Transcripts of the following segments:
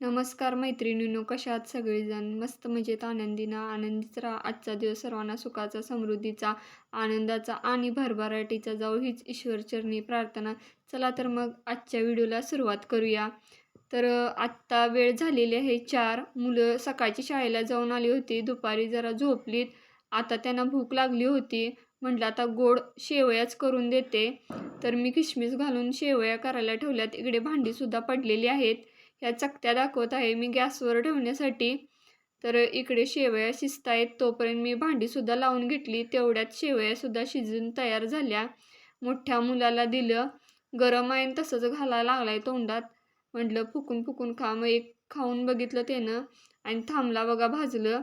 नमस्कार मैत्रिणींनो कशा आहात सगळेजण? मस्त मजेत आनंदीना. आनंदीच राहा. आजचा दिवस सर्वांना सुखाचा समृद्धीचा आनंदाचा आणि भरभराटीचा जाऊ हीच ईश्वरचरणी प्रार्थना. चला तर मग आजच्या व्हिडिओला सुरुवात करूया. तर आत्ता वेळ झालेली आहे चार. मुलं सकाळची शाळेला जाऊन आली होती. दुपारी जरा झोपलीत. आता त्यांना भूक लागली होती. म्हटलं आता गोड शेवयाच करून देते. तर मी किशमिश घालून शेवया करायला ठेवल्यात. इकडे भांडीसुद्धा पडलेली आहेत. ह्या चकत्या दाखवत आहे. मी गॅसवर ठेवण्यासाठी तर इकडे शेवया शिजत आहेत तोपर्यंत मी भांडीसुद्धा लावून घेतली. तेवढ्यात शेवयासुद्धा शिजून तयार झाल्या. मोठ्या मुलाला दिलं. गरम आहे आणि तसंच घालायला लागलाय तोंडात. म्हटलं फुकून फुकून खा. मग एक खाऊन बघितलं त्यानं आणि थांबला बघा भाजलं.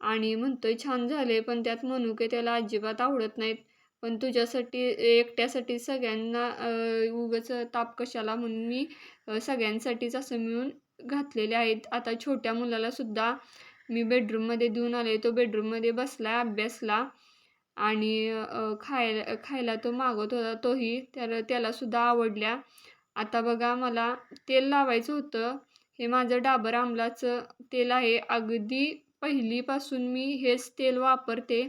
आणि म्हणतोय छान झाले पण त्यात मनुके त्याला अजिबात आवडत नाहीत. पण तुझ्यासाठी एकट्यासाठी सगळ्यांना उगाच ताप कशाला म्हणून मी सगळ्यांसाठीच असं मिळून घातलेले आहेत. आता छोट्या मुलाला सुद्धा मी बेडरूममध्ये देऊन आले. तो बेडरूममध्ये बसला अभ्यासला आणि खायला खायला तो मागत होता. तोही तर त्यालासुद्धा आवडल्या. आता बघा मला तेल लावायचं होतं. हे माझं डाबर आमलाचं तेल आहे. अगदी पहिलीपासून मी हेच तेल वापरते.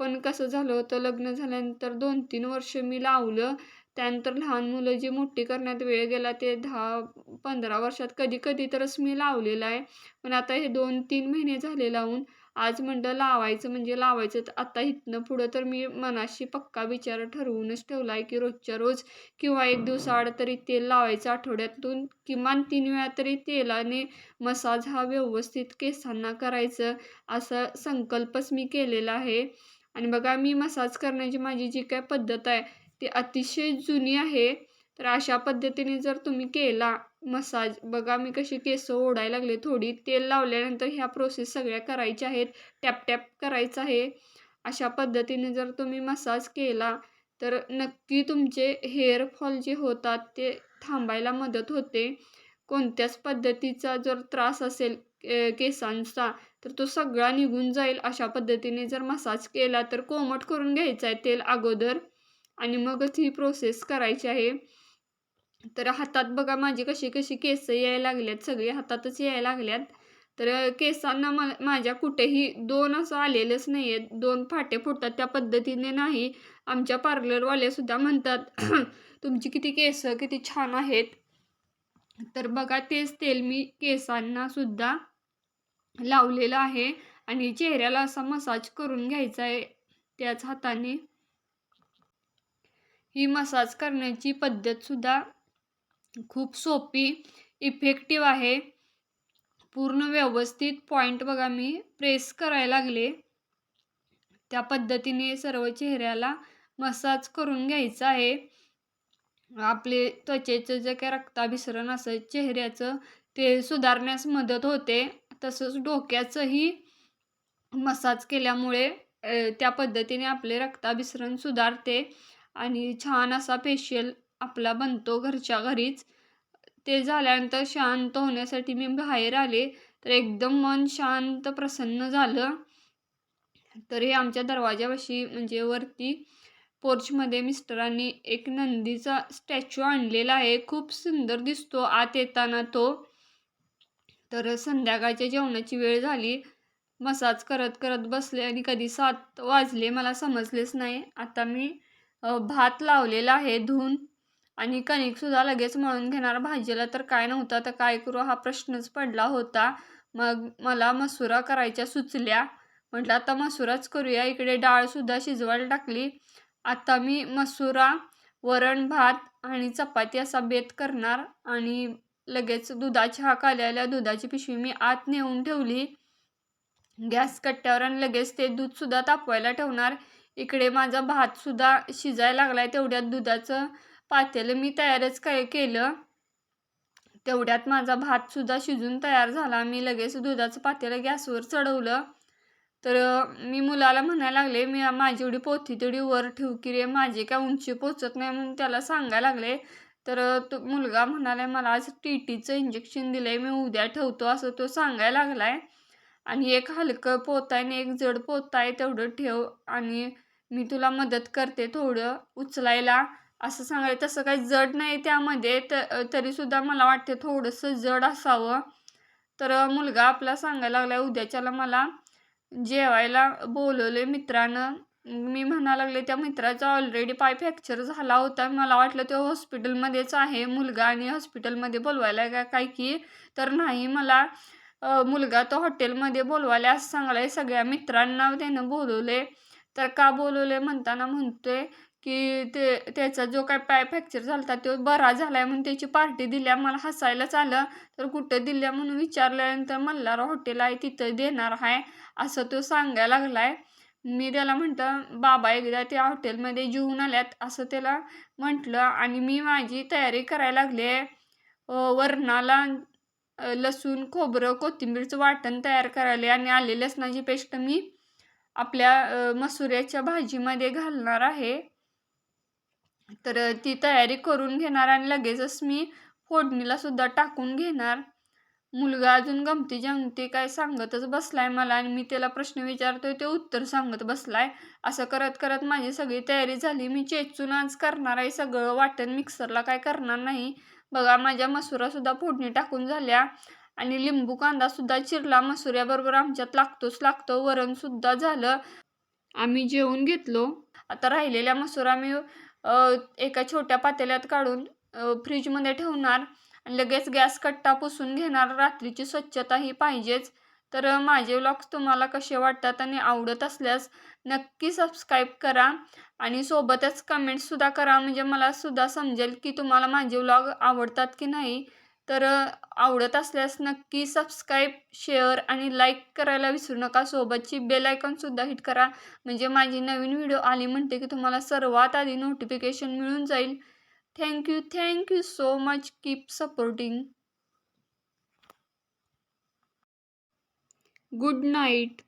पण कसं झालं होतं लग्न झाल्यानंतर दोन तीन वर्ष मी लावलं. त्यानंतर लहान मुलं जी मोठी करण्यात वेळ गेला ते दहा पंधरा वर्षात कधी कधी तरच मी लावलेलं आहे. पण आता हे दोन तीन महिने झाले लावून आज म्हणलं लावायचं म्हणजे लावायचं. तर आता इथनं पुढं तर मी मनाशी पक्का विचार ठरवूनच ठेवला आहे की रोजच्या रोज किंवा एक दिवसाआड तरी तेल लावायचं आठवड्यातून किमान तीन वेळा तरी तेलाने मसाज हा व्यवस्थित केसांना करायचं असा संकल्पच मी केलेला आहे. आणि बघा मी मसाज करण्याची माझी जी काय पद्धत आहे ती अतिशय जुनी आहे. तर अशा पद्धतीने जर तुम्ही केला मसाज बघा मी कशी केस ओढायला लागले थोडी तेल लावल्यानंतर ह्या प्रोसेस सगळ्या करायच्या आहेत टॅप टॅप करायचं आहे. अशा पद्धतीने जर तुम्ही मसाज केला तर नक्की तुमचे हेअरफॉल जे होतात ते थांबायला मदत होते. कोणत्याच पद्धतीचा जर त्रास असेल केसांचा तर तो सगळा निघून जाईल अशा पद्धतीने जर मसाज केला तर कोमट करून घ्यायचं आहे तेल अगोदर. आणि मगच ही प्रोसेस करायची आहे. तर हातात बघा माझी कशी कशी केस यायला लागल्यात सगळी हातातच यायला लागल्यात. तर केसांना मा माझ्या कुठेही दोन असं आलेलंच नाही आहेत दोन फाटे फुटतात त्या पद्धतीने नाही. आमच्या पार्लरवाल्यासुद्धा म्हणतात तुमची किती केस किती छान आहेत. तर बघा तेच तेल मी केसांना सुद्धा लावलेलं आहे आणि चेहऱ्याला असा मसाज करून घ्यायचा आहे. त्याच हाताने ही मसाज करण्याची पद्धतसुद्धा खूप सोपी इफेक्टिव्ह आहे. पूर्ण व्यवस्थित पॉईंट बघा मी प्रेस करायला लागले. त्या पद्धतीने सर्व चेहऱ्याला मसाज करून घ्यायचं आहे. आपले त्वचेचं जे काय रक्ताभिसरण असं चेहऱ्याचं ते सुधारण्यास मदत होते. तसंच डोक्याचंही मसाज केल्यामुळे त्या पद्धतीने आपले रक्ताभिसरण सुधारते आणि छान असा फेशियल आपला बनतो घरच्या घरीच. ते झाल्यानंतर शांत होण्यासाठी मी बाहेर आले तर एकदम मन शांत प्रसन्न झालं. तर हे आमच्या दरवाजापाशी म्हणजे वरती पोर्चमध्ये मिस्टरांनी एक नंदीचा स्टॅच्यू आणलेला आहे. खूप सुंदर दिसतो. आत येताना तो तर संध्याकाळच्या जेवणाची वेळ झाली. मसाज करत करत बसले आणि कधी सात वाजले मला समजलेच नाही. आता मी भात लावलेला आहे धुवून आणि कणिकसुद्धा लगेच मळून घेणार. भाजीला तर काय नव्हतं तर काय करू हा प्रश्नच पडला होता. मग मला मसुरा करायच्या सुचल्या. म्हटलं आता मसुराच करूया. इकडे डाळसुद्धा शिजवायला टाकली. आता मी मसुरा वरण भात आणि चपाती असा बेत करणार आणि लगेच दुधाच्या हाक आलेल्या दुधाची पिशवी मी आत नेऊन ठेवली. गॅस कट्ट्यावर आणि लगेच ते दूधसुद्धा तापवायला ठेवणार. इकडे माझा भातसुद्धा शिजायला लागला आहे तेवढ्यात दुधाचं पातेलं मी तयारच काय केलं. तेवढ्यात माझा भातसुद्धा शिजून तयार झाला. मी लगेच दुधाचं पातेलं गॅसवर चढवलं. तर मी मुलाला म्हणायला लागले मी माझी एवढी पोथी तेवढी वर ठेवू की रे माझी काय उंची पोचत नाही म्हणून त्याला सांगायला लागले. तर तो मुलगा म्हणाला मला आज टी टीचं इंजेक्शन दिलं आहे मी उद्या ठेवतो असं तो सांगायला लागला आहे आणि एक हलकं पोत आहे आणि एक जड पोत आहे तेवढं ठेव आणि मी तुला मदत करते थोडं उचलायला असं सांगायला. तसं काही जड नाही त्यामध्ये त तरीसुद्धा मला वाटते थोडंसं जड असावं. तर मुलगा आपला सांगायला लागलाय उद्याच्याला मला जेवायला बोलवले मित्रानं मी म्हणा लागले त्या मित्राचा ऑलरेडी पाय फ्रॅक्चर झाला होता. मला वाटलं तो हॉस्पिटलमध्येच आहे मुलगा आणि हॉस्पिटलमध्ये बोलवायला का काय की तर नाही मला मुलगा तो हॉटेलमध्ये बोलवायला असं सांगलाय सगळ्या मित्रांना त्यानं बोलवले. तर का बोलवले? म्हणताना म्हणतोय की ते त्याचा जो काय पाय फ्रॅक्चर झाला होता तो बरा झालाय म्हणून त्याची पार्टी दिल्या. मला हसायलाच आलं. तर कुठं दिल्या म्हणून विचारल्यानंतर मल्हार हॉटेल आहे तिथं देणार आहे असं तो सांगायला लागलाय. मी त्याला म्हणतं बाबा एकदा त्या हॉटेलमध्ये जेवून आल्यात असं त्याला म्हटलं आणि मी माझी तयारी करायला लागले. आहे वरणाला लसूण खोबरं कोथिंबीरचं वाटण तयार करायले आणि आले लसणाची पेस्ट मी आपल्या मसुऱ्याच्या भाजीमध्ये घालणार आहे. तर ती तयारी करून घेणार आणि लगेचच मी फोडणीला सुद्धा टाकून घेणार. मुलगा अजून गमती जमती काय सांगतच बसलाय मला आणि मी त्याला प्रश्न विचारतोय ते उत्तर सांगत बसलाय. असं करत करत माझी सगळी तयारी झाली. मी चेचून आज करणार आहे सगळं. वाटण मिक्सरला काय करणार नाही. बघा माझ्या मसुरासुद्धा फोडणी टाकून झाल्या आणि लिंबू कांदा सुद्धा चिरला. मसुऱ्याबरोबर आमच्यात लागतोच लागतो. वरणसुद्धा झालं. आम्ही जेवून घेतलो. आता राहिलेल्या मसुरा मी एका छोट्या पातेल्यात काढून फ्रीजमध्ये ठेवणार. लगेच गॅस कट्टा पुसून घेणार रात्रीची स्वच्छता ही पाहिजेच. तर माझे व्लॉग्स तुम्हाला कसे वाटतात आणि आवडत असल्यास नक्की सबस्क्राईब करा. आणि सोबतच कमेंटसुद्धा करा म्हणजे मला सुद्धा समजेल की तुम्हाला माझे व्लॉग आवडतात की नाही. तर आवडत असल्यास नक्की सबस्क्राईब शेअर आणि लाईक करायला विसरू नका. सोबतची बेल आयकॉनसुद्धा हिट करा. म्हणजे माझी नवीन व्हिडिओ आली म्हणते की तुम्हाला सर्वात आधी नोटिफिकेशन मिळून जाईल. thank you thank you so much. Keep supporting. Good night.